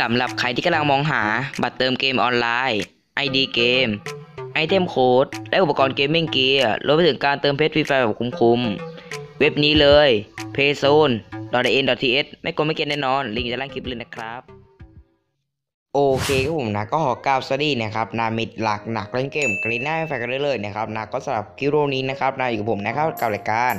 สำหรับใครที่กำลังมองหาบัตรเติมเกมออนไลน์ ID เกม ไอเทมโค้ด และอุปกรณ์เกมมิ่งเกียร์รวมไปถึงการเติมเพชรฟรีไฟแบบคุ้มๆ เว็บนี้เลย payzone n th ไม่กลไม่เกินแน่นอน ลิงก์จะล่างคลิปเลยนะครับ โอเคครับผมนะก็ขอกล่าวสวัสดีนะครับนามิดหลักหนักเล่นเกมกรีน่าให้แฟกันได้เลยนะครับนะก็สำหรับคิโรนี้นะครับนะอยู่กับผมนะครับกับรายการ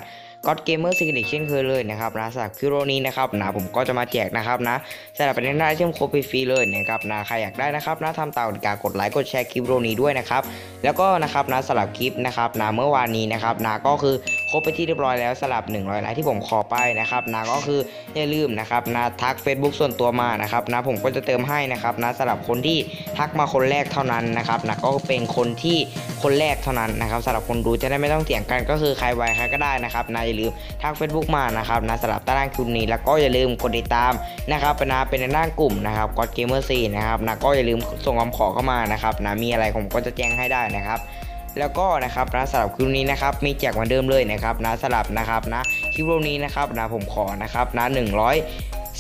ก็อดเกมเมอร์ซิกเนเช่นเคยเลยนะครับนะสำหรับคิโรนี้นะครับนะผมก็จะมาแจกนะครับนะสำหรับเป็นได้เชื่อมโค้ดฟรีๆเลยนะครับนะใครอยากได้นะครับนะทำตามกติกากดไลค์กดแชร์คลิปโรนี้ด้วยนะครับแล้วก็นะครับนะสำหรับคลิปนะครับนะเมื่อวานนี้นะครับนะก็คือ บไปที่เรียบร้อยแล้วสำหรับ 100ไลค์ที่ผมขอไปนะครับนะก็คืออย่าลืมนะครับนะทัก Facebook ส่วนตัวมานะครับนะผมก็จะเติมให้นะครับนะสำหรับคนที่ทักมาคนแรกเท่านั้นนะครับนะก็เป็นคนที่คนแรกเท่านั้นนะครับสำหรับคนดูจะได้ไม่ต้องเถียงกันก็คือใครไวใครก็ได้นะครับนะอย่าลืมทัก Facebook มานะครับนะสำหรับตารางคลิปนี้แล้วก็อย่าลืมกดติดตามนะครับเป็นนะเป็นในหน้ากลุ่มนะครับกดเกมเมอร์ซีนะครับนะก็อย่าลืมส่งคำขอเข้ามานะครับนะมีอะไรผมก็จะแจ้งให้ได้นะครับ แล้วก็นะครับนะสำหรับคลิปนี้นะครับมีแจกเหมือนเดิมเลยนะครับนะสำหรับนะครับนะคลิปนี้นะครับนะผมขอนะครับนะ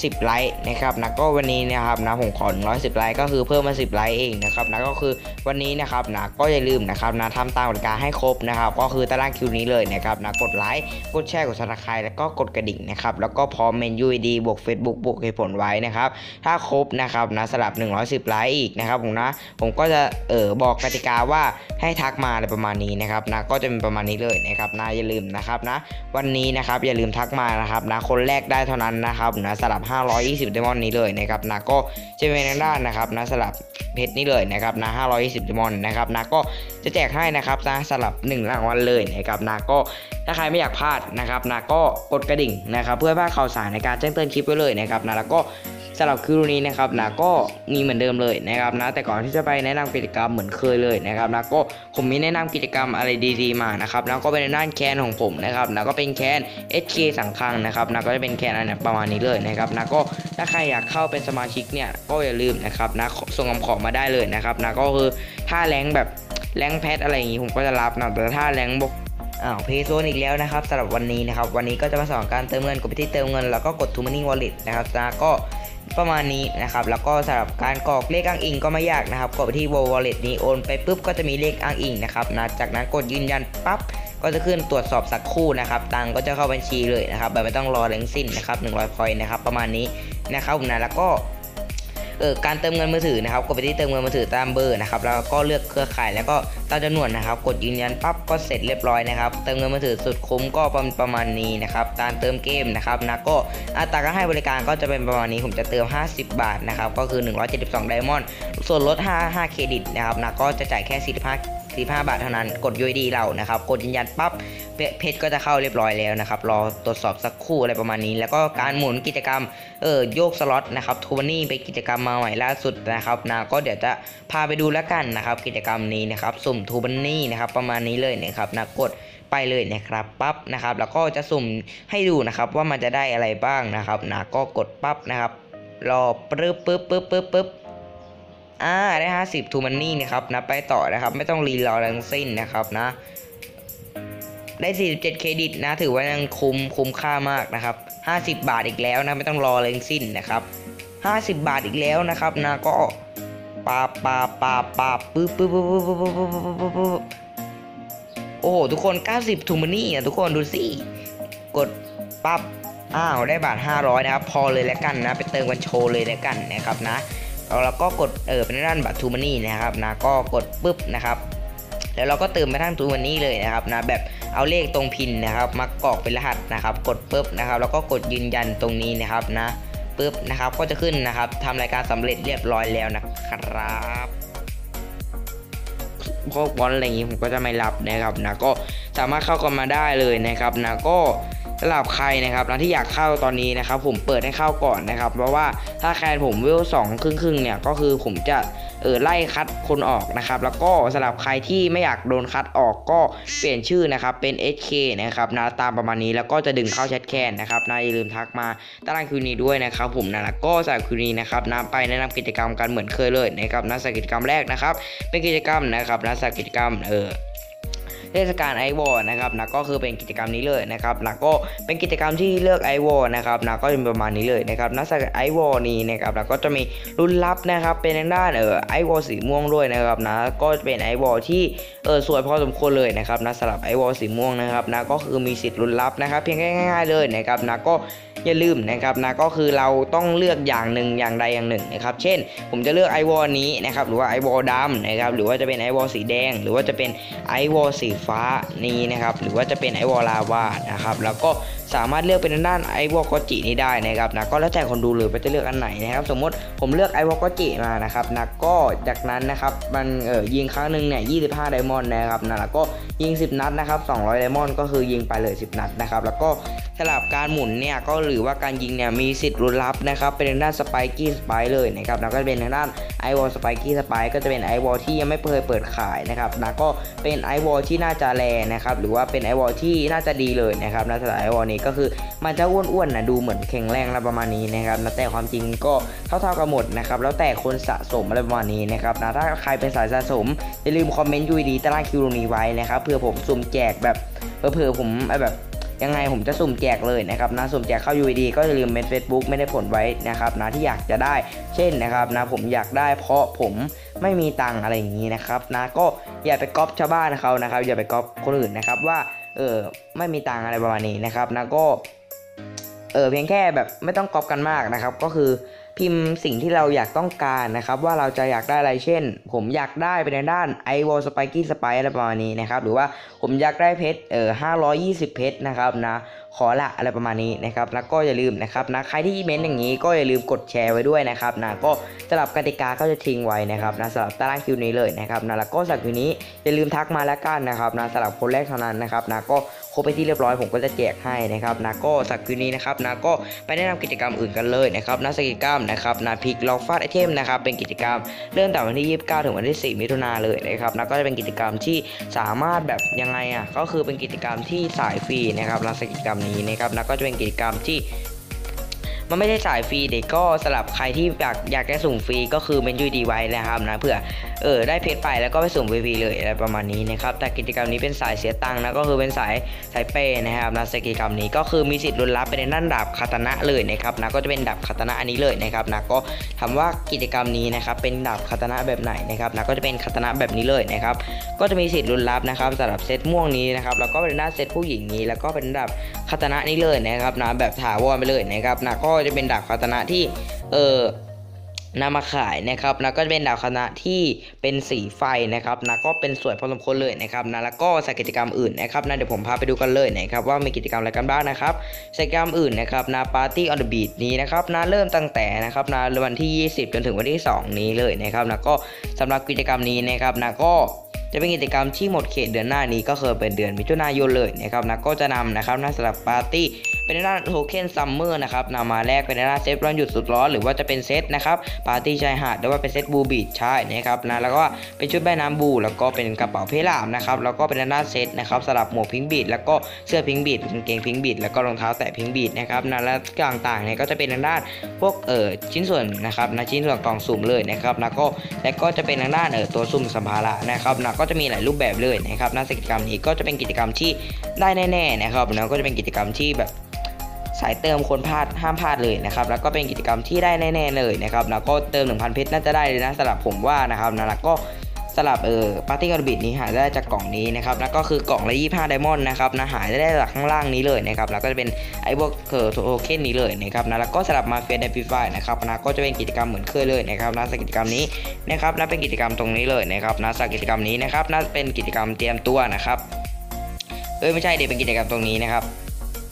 10 ไลค์นะครับนะก็วันนี้นะครับนะผมขอ110 ไลค์ก็คือเพิ่มมา 10 ไลค์เองนะครับนะก็คือวันนี้นะครับนะก็อย่าลืมนะครับนะทำตามกติกาให้ครบนะครับ ก็คือตารางคิวนี้เลยนะครับนะกดไลค์กดแชร์กดซับสไครต์แล้วก็กดกระดิ่งนะครับแล้วก็พร้อมเมนยูดีบวก Facebook บวกเหตุผลไว้นะครับถ้าครบนะครับนะสำหรับ 110 ไลค์อีกนะครับผมนะผมก็จะเออบอกกติกาว่าให้ทักมาอะไรประมาณนี้นะครับนะก็จะเป็นประมาณนี้เลยนะครับนะอย่าลืมนะครับนะวันนี้นะครับอย่าลืมทักมานะครับนะคนแรกได้เท่านั้นนะครับนะสำหรับ520เดมอนนี้เลยนะครับนะก็จะเป็นทางด้านนะครับนะสลับเพชรนี่เลยนะครับนะ520เดมอนนะครับนะก็จะแจกให้นะครับนะสลับ1รางวัลเลยนะครับนะก็ถ้าใครไม่อยากพลาดนะครับนะก็กดกระดิ่งนะครับเพื่อพลาดข่าวสารในการแจ้งเตือนคลิปไว้เลยนะครับนะแล้วก็ สำหรับคิวนี้นะครับนะก็มีเหมือนเดิมเลยนะครับนะแต่ก่อนที่จะไปแนะนำกิจกรรมเหมือนเคยเลยนะครับนะก็ผมมีแนะนำกิจกรรมอะไรดีๆมานะครับนะก็เป็นในด้านแคนของผมนะครับนะก็เป็นแคน HK สังคังนะครับนะก็จะเป็นแคนอะไรประมาณนี้เลยนะครับนะก็ถ้าใครอยากเข้าเป็นสมาชิกเนี่ยก็อย่าลืมนะครับนะส่งคำขอมาได้เลยนะครับนะก็คือถ้าแรงแบบแรงแพทอะไรอย่างงี้ผมก็จะรับนะแต่ถ้าแรงบกอ้าวเพย์โซนอีกแล้วนะครับสำหรับวันนี้นะครับ วันนี้ก็จะมาสอนการเติมเงินกดไปที่เติมเงินแล้วก็กด to money wallet นะครับนะก็ ประมาณนี้นะครับ แล้วก็สำหรับการกรอกเลขอ้างอิงก็ไม่ยากนะครับกดไปที่ wallet นี้โอนไปปุ๊บก็จะมีเลขอ้างอิงนะครับนะจากนั้นกดยืนยันปั๊บก็จะขึ้นตรวจสอบสักครู่นะครับ ตังก็จะเข้าบัญชีเลยนะครับแบบไม่ต้องรอแรงสิ้นนะครับ100คอยนะครับ ประมาณนี้นะครับนะแล้วก็ การเติมเงินมือถือนะครับกดไปที่เติมเงินมือถือตามเบอร์นะครับแล้วก็เลือกเครือข่ายแล้วก็ตามจำนวนนะครับ กดยืนยันปั๊บก็เสร็จเรียบร้อยนะครับเติมเงินมือถือสุดคุ้มก็ประมาณนี้นะครับการเติมเกมนะครับนะก็อัตราการให้บริการก็จะเป็นประมาณนี้ผมจะเติม 50 บาทนะครับก็คือ 172 ไดมอนด์ส่วนลด 5 5 เครดิตนะครับนะก็จะจ่ายแค่ 45 45บาทเท่านั้น กด UID เรานะครับ กดยืนยันปั๊บเพเพจก็จะเข้าเรียบร้อยแล้วนะครับ รอตรวจสอบสักครู่อะไรประมาณนี้ แล้วก็การหมุนกิจกรรม เออโยกสล็อตนะครับทูนี่ไปกิจกรรมมาใหม่ล่าสุดนะครับนะก็เดี๋ยวจะพาไปดูแล้วกันนะครับ กิจกรรมนี้นะครับ สุ่มทูบันนี่นะครับ ประมาณนี้เลยนะครับนะกดไปเลยนะครับปั๊บนะครับ แล้วก็จะสุ่มให้ดูนะครับว่ามันจะได้อะไรบ้างนะครับนะก็กดปั๊บนะครับรอปึ๊บปึ๊บปึ๊บปึ๊บปึ๊บ อ่าได้ 50ทูมันนี่นะครับนะไปต่อนะครับ ไม่ต้องรีรอทั้งสิ้นนะครับนะ ได้ 47 เครดิตนะ ถือว่ายังคุ้มคุ้มค่ามากนะครับ 50 บาทอีกแล้วนะไม่ต้องรอเลยทั้งสิ้นนะครับ 50 บาทอีกแล้วนะครับนะก็ปาปาปาปาปึ๊บปึ๊บปึ๊บปึ๊บปึ๊บปึ๊บปึ๊บโอ้โหทุกคน 90ทูมันนี่อะทุกคนดูสิกดปั๊บอ้าวได้บาท 500 นะครับ พอเลยแล้วกันนะ ไปเติมกันโชว์เลยแล้วกันนะครับนะ แล้วเราก็กดเออเป็นด้านบัตรทูมานี่นะครับนะก็กดปุ๊บนะครับแล้วเราก็เติมไปทางทูมานี่เลยนะครับนะแบบเอาเลขตรงพินนะครับ มากรอกเป็นรหัสนะครับ กดปุ๊บนะครับแล้วก็กดยืนยันตรงนี้นะครับนะปุ๊บนะครับก็จะขึ้นนะครับทำรายการสำเร็จเรียบร้อยแล้วนะครับพวกบอลอะไรอย่างนี้ผมก็จะไม่รับนะครับนะก็สามารถเข้ากันมาได้เลยนะครับนะก็ สำหรับใครนะครับร้านที่อยากเข้าตอนนี้นะครับ ผมเปิดให้เข้าก่อนนะครับ เพราะว่าถ้าแคนผมเวลสองครึ่งครึ่งเนี่ยก็คือผมจะเออไล่คัดคนออกนะครับ แล้วก็สำหรับใครที่ไม่อยากโดนคัดออกก็เปลี่ยนชื่อนะครับเป็น SK นะครับนะตามประมาณนี้แล้วก็จะดึงเข้าแชทแคนนะครับนะอย่าลืมทักมาตารางคิวนี้ด้วยนะครับ ผมนะแล้วก็สำหรับคิวนี้นะครับนะไปแนะนำกิจกรรมกันเหมือนเคยเลยนะครับนะสำหรับกิจกรรมแรกนะครับ เป็นกิจกรรมนะครับนะสำหรับกิจกรรมเออ เทศกาลไอวอนะครับนะก็คือเป็นกิจกรรมนี้เลยนะครับนะก็เป็นกิจกรรมที่เลือกไอวอนะครับนะก็จะเป็นประมาณนี้เลยนะครับนะสำหรับไอวอนี้นะครับแล้วก็จะมีรุ่นลับนะครับเป็นทางด้านเออไอวอสีม่วงด้วยนะครับนะก็เป็นไอวอที่เออสวยพอสมควรเลยนะครับนะสำหรับไอวอสีม่วงนะครับนะก็คือมีสิทธิ์รุ่นลับนะครับ เพียงแค่ง่ายๆเลยนะครับนะก็อย่าลืมนะครับนะก็คือเราต้องเลือกอย่างหนึ่งอย่างใดอย่างหนึ่งนะครับเช่น ผมจะเลือกไอวอนี้นะครับหรือว่าไอวอดำนะครับหรือว่าจะเป็นไอวอสีแดง หรือว่าจะเป็นไอวอสีฟ้านี้นะครับ หรือว่าจะเป็นไอวอลาวานะครับ แล้วก็สามารถเลือกเป็นด้านไอวอลกจินี้ได้นะครับนะก็แล้วแต่คนดูเลยว่าจะเลือกอันไหนนะครับสมมติผมเลือกไอวอลกจิมานะครับนะก็จากนั้นนะครับมันเออยิงครั้งหนึ่งเนี่ย25ไดมอนด์นะครับนะแล้วก็ยิง 10 นัดนะครับ200ไดมอนด์ก็คือยิงไปเลย 10 นัดนะครับแล้วก็สลับการหมุนเนี่ยก็หรือว่าการยิงเนี่ยมีสิทธิ์รุนลับนะครับเป็นทางด้านสไปกี้สไปเลยนะครับแล้วก็จะเป็นทางด้านไอวอลสไปกี้สไปก็จะเป็นไอวอลที่ยังไม่เคยเปิดขายนะครับนะก็เป็นไอวอลที่น่าจะแรงนะครับหรือว่าเป็นไอวอลที่น่าจะดีเลยนะครับนะสำหรับไอวอลนี้ก็คือมันจะอ้วนๆนะดูเหมือนแข็งแรงอะไรประมาณนี้นะครับนะแต่ความจริงก็เท่าๆกันหมดนะครับแล้วแต่คนสะสมอะไรประมาณนี้นะครับนะถ้าใครเป็นสายสะสมอย่าลืมคอมเมนต์ยูดีตารางคิวตรงนี้ไว้นะครับเพื่อผมสุ่มแจกแบบเผื่อผมแบบยังไงผมจะสุ่มแจกเลยนะครับนะสุ่มแจกเข้า UID ก็อย่าลืมเมน Facebook ไม่ได้ผลไว้นะครับนะที่อยากจะได้เช่นนะครับนะผมอยากได้เพราะผมไม่มีตังอะไรอย่างนี้นะครับนะก็อย่าไปก๊อปชาวบ้านเขานะครับอย่าไปก๊อปคนอื่นนะครับว่า เออไม่มีตังอะไรประมาณนี้นะครับนะก็เออเพียงแค่แบบไม่ต้องก๊อปกันมากนะครับ ก็คือพิมพ์สิ่งที่เราอยากต้องการนะครับ ว่าเราจะอยากได้อะไรเช่น ผมอยากได้ไปในด้านไอวอลสไปกี้สไปอะไรประมาณนี้นะครับ หรือว่าผมอยากได้เพชรเออห้าร้อยยี่สิบเพชรนะครับนะ ขอละอะไรประมาณนี้นะครับแล้วก็อย่าลืมนะครับนะใครที่เมนต์อย่างนี้ก็อย่าลืมกดแชร์ไว้ด้วยนะครับนะก็สำหรับกติกาก็จะทิ้งไว้นะครับนะสำหรับตารางคิวนี้เลยนะครับนะแล้วก็สำหรับคิวนี้อย่าลืมทักมาแล้วกันนะครับนะสำหรับคนแรกเท่านั้นนะครับนะก็ครบไปที่เรียบร้อยผมก็จะแจกให้นะครับนะก็สำหรับคิวนี้นะครับนะก็ไปแนะนำกิจกรรมอื่นกันเลยนะครับนะกิจกรรมนะครับนะพิกลองฟาดไอเทมนะครับเป็นกิจกรรมเริ่มแต่วันที่ 29 ถึงวันที่ 4 มิถุนาเลยนะครับนะก็จะเป็นกิจกรรมที่สามารถแบบยังไงอะก็คือเป็นกิจกรรมที่สายฟรีนะครับนะกิจกรรมนี้นะครับนะก็จะเป็นกิจกรรมที่ มันไม่ได้จ่ายฟรีเด็กก็สลับใครที่อยากอยากได้สุ่มฟรีก็คือเมนยูดีไว้นะครับนะเพื่อเออได้เพชรไปแล้วก็ไปสุ่มฟรีเลยอะไรประมาณนี้นะครับแต่กิจกรรมนี้เป็นสายเสียตังค์นะก็คือเป็นสายสายเปย์นะครับนะกิจกรรมนี้ก็คือมีสิทธิ์ลุ้นรับไปในด้านดาบคาตนะเลยนะครับนะก็จะเป็นดาบคาตนะอันนี้เลยนะครับนะก็ถามว่ากิจกรรมนี้นะครับเป็นดาบคาตนะแบบไหนนะครับนะก็จะเป็นคาตนะแบบนี้เลยนะครับก็จะมีสิทธิ์ลุ้นรับนะครับสำหรับเซตม่วงนี้นะครับแล้วก็เป็นด้านเซตผู้หญิงนี้ แล้วก็เป็นดาบคาตนะนี้เลยนะครับนะแบบถาวรไปเลยนะครับนะก็จะเป็นดาบคาตนะที่เออนำมาขายนะครับนะก็จะเป็นดาวคณะที่เป็นสีไฟนะครับนะก็เป็นสวยพอสมควรเลยนะครับนะแล้วก็ใส่กิจกรรมอื่นนะครับนะเดี๋ยวผมพาไปดูกันเลยนะครับว่ามีกิจกรรมอะไรกันบ้างนะครับกิจกรรมอื่นนะครับนะปาร์ตี้ออนเดอะบีทนี้นะครับนะเริ่มตั้งแต่นะครับนะวันที่ 20 จนถึงวันที่ 2 นี้เลยนะครับนะก็สำหรับกิจกรรมนี้นะครับนะก็ จะเป็นกิจกรรมที่หมดเขตเดือนหน้านี้ก็คือเป็นเดือนมิถุนายนเลยนะครับนะก็จะนำนะครับนะสำหรับปาร์ตี้เป็นด้านโทเค็นซัมเมอร์นะครับนำมาแลกเป็นด้านเซตวันหยุดสุดร้อนหรือว่าจะเป็นเซตนะครับปาร์ตี้ชายหาดหรือว่าเป็นเซตบูบีชใช่นะครับนะแล้วก็เป็นชุดใบน้ำบู แล้วก็เป็นกระเป๋าเพลามนะครับแล้วก็เป็นด้านเซตนะครับสำหรับหมวกพิงบีดแล้วก็เสื้อพิงบีดกางเกงพิงบีดแล้วก็รองเท้าแตะพิงบีดนะครับนะและต่างๆเนี่ยก็จะเป็นด้านพวกเอ่อชิ้นส่วนนะครับนะชิ้นส่วนกล่องสุ่มเลยนะครับนะก็และก็จะเป็นด้านเอ่อตัวสุ่มสัมภาระนะครับนะก็จะมีหลายรูปแบบเลยนะครับนะกิจกรรมนี้ก็จะเป็นกิจกรรมที่ได้แน่ๆนะครับแล้วก็จะเป็นกิจกรรมที่แบบสายเติมคนพลาดห้ามพลาดเลยนะครับแล้วก็เป็นกิจกรรมที่ได้แน่ๆเลยนะครับแล้วก็เติม 1,000 เพชรน่าจะได้เลยนะสำหรับผมว่านะครับนะแล้วก็ สลับเออปาร์ตี้กระบิดนี้หาได้จากกล่องนี้นะครับแล้วก็คือกล่องละ25ไดมอนด์นะครับนะหาได้จากข้างล่างนี้เลยนะครับแล้วก็จะเป็นไอ้พวกเออโทเค็นนี้เลยนะครับนะแล้วก็สลับมาเฟียเดปิฟายนะครับนะก็จะเป็นกิจกรรมเหมือนเคยเลยนะครับนะกิจกรรมนี้นะครับนะเป็นกิจกรรมตรงนี้เลยนะครับนะกิจกรรมนี้นะครับน่าเป็นกิจกรรมเตรียมตัวนะครับเอ้ยไม่ใช่เดี๋ยวเป็นกิจกรรมตรงนี้นะครับ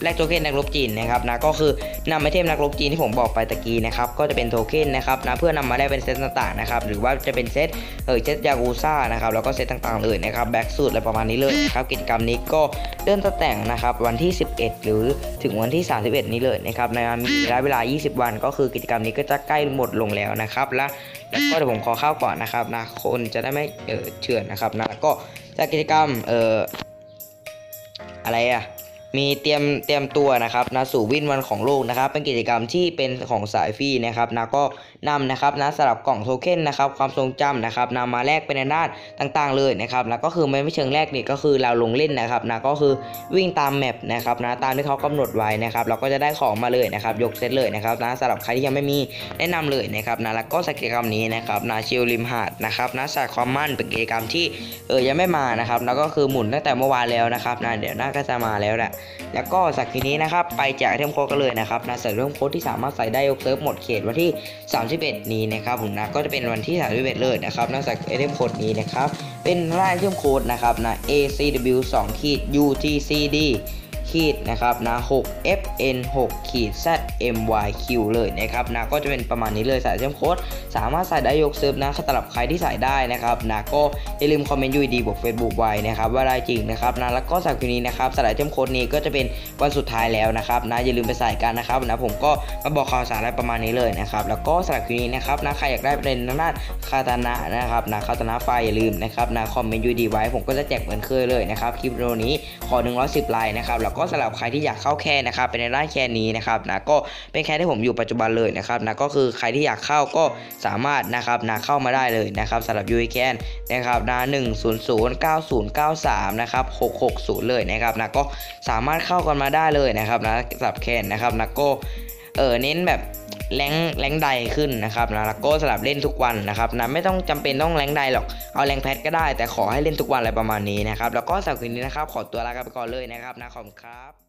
แลกโทเค็นนักรบจีนนะครับนะก็คือนำไอเทมนักรบจีนที่ผมบอกไปตะกี้นะครับก็จะเป็นโทเค็นนะครับนะเพื่อนำมาได้เป็นเซตต่างๆนะครับหรือว่าจะเป็นเซตเออเซตยากูซ่านะครับแล้วก็เซตต่างๆเลยนะครับแบ็กสูตรอะไรประมาณนี้เลยนะครับกิจกรรมนี้ก็เริ่มตั้งแต่งนะครับวันที่ 11 หรือถึงวันที่ 31 นี้เลยนะครับในมีระยะเวลา 20 วัน ก็คือกิจกรรมนี้ก็จะใกล้หมดลงแล้วนะครับและแล้วก็เดี๋ยวผมขอเข้าก่อนนะครับนะคนจะได้ไม่เออเฉื่อนนะครับนะแล้วก็จากกิจกรรมเอออะไรอะ มีเตรียมเตรียมตัวนะครับนะสู่วินวันของโลกนะครับ เป็นกิจกรรมที่เป็นของสายฟรีนะครับนะก็นำนะครับนะสลับกล่องโทเค็นนะครับความทรงจำนะครับนำมาแลกเป็นในด้านต่างๆ เลยนะครับนะก็คือไม่ไม่เชิงแรกนี่ก็คือเราลงเล่นนะครับนะก็คือวิ่งตามแมปนะครับนะตามที่เขากำหนดไว้นะครับเราก็จะได้ของมาเลยนะครับยกเซตเลยนะครับนะสำหรับใครที่ยังไม่มีแนะนำเลยนะครับนะแล้วก็กิจกรรมนี้นะครับนะชิลริมหาดนะครับนะสายความมั่นเป็นกิจกรรมที่เออยังไม่มานะครับแล้วก็คือหมุนตั้งแต่เมื่อวานแล้วนะครับนะเดี๋ยวน่าก็จะมาแล้วแหละแล้วก็สักทีนี้นะครับไปแจกไอเทมโค้ดกันเลยนะครับนะใส่เรื่องโค้ดที่สามารถใส่ได้ยกเซิร์ฟหมดเขตวันที่ 31 นี้นะครับผมนะก็จะเป็นวันที่ 31 เลยนะครับนอกจากไอเทมโค้ดนี้นะครับเป็นรายไอเทมโค้ดนะครับนะ ACW 2ขีด UTCD ขีดนะครับนะ6 FN 6ขีด ZMYQ เลยนะครับนะก็จะเป็นประมาณนี้เลยใส่ไอเทมโค้ดสามารถใส่ได้ยกเซิร์ฟนะสำหรับใครที่ใส่ได้นะครับนะก็อย่าลืมคอมเมนต์ยูดีบอก Facebook ไว้นะครับว่าได้จริงนะครับนะแล้วก็สักทีนี้นะครับสำหรับไอเทมโค้ดนี้ก็จะเป็นวันสุดท้ายแล้วนะครับนะอย่าลืมไปใส่กันนะครับนะผมก็มาบอกข่าวสารอะไรประมาณนี้เลยนะครับแล้วก็สำหรับคลิปนี้นะครับนะใครอยากได้ประเป็นทางด้านคาตานะนะครับนะคาตานะไฟอย่าลืมนะครับนะคอมเมนต์ยูดีไว้ผมก็จะแจกเหมือนเคยเลยนะครับคลิปโอนี้ขอ 110ไลค์นะครับแล้วก็สำหรับใครที่อยากเข้าแค่นะครับเป็นในด้านแค่นี้นะครับนะก็เป็นแค่ที่ผมอยู่ปัจจุบันเลยนะครับนะก็คือใครที่อยากเข้าก็สามารถนะครับนะเข้ามาได้เลยนะครับสำหรับยูแคนนะครับนะหนึ่งศูนย์ศูนย์เก้าศูนย์เก้าสามนะครับหกหกศูนย์เลยนะครับนะก็สามารถเข้ากันมาได้เลยนะครับนะสำหรับแคนนะครับนะก็เออเน้นแบบ แรงแรงใดขึ้นนะครับนะแล้วก็สลับเล่นทุกวันนะครับนะไม่ต้องจำเป็นต้องแรงใดหรอกเอาแรงแพทก็ได้ แต่ขอให้เล่นทุกวันอะไรประมาณนี้นะครับแล้วก็สำหรับคืนนี้นะครับขอตัวลาไปก่อนเลยนะครับนะขอบคุณครับ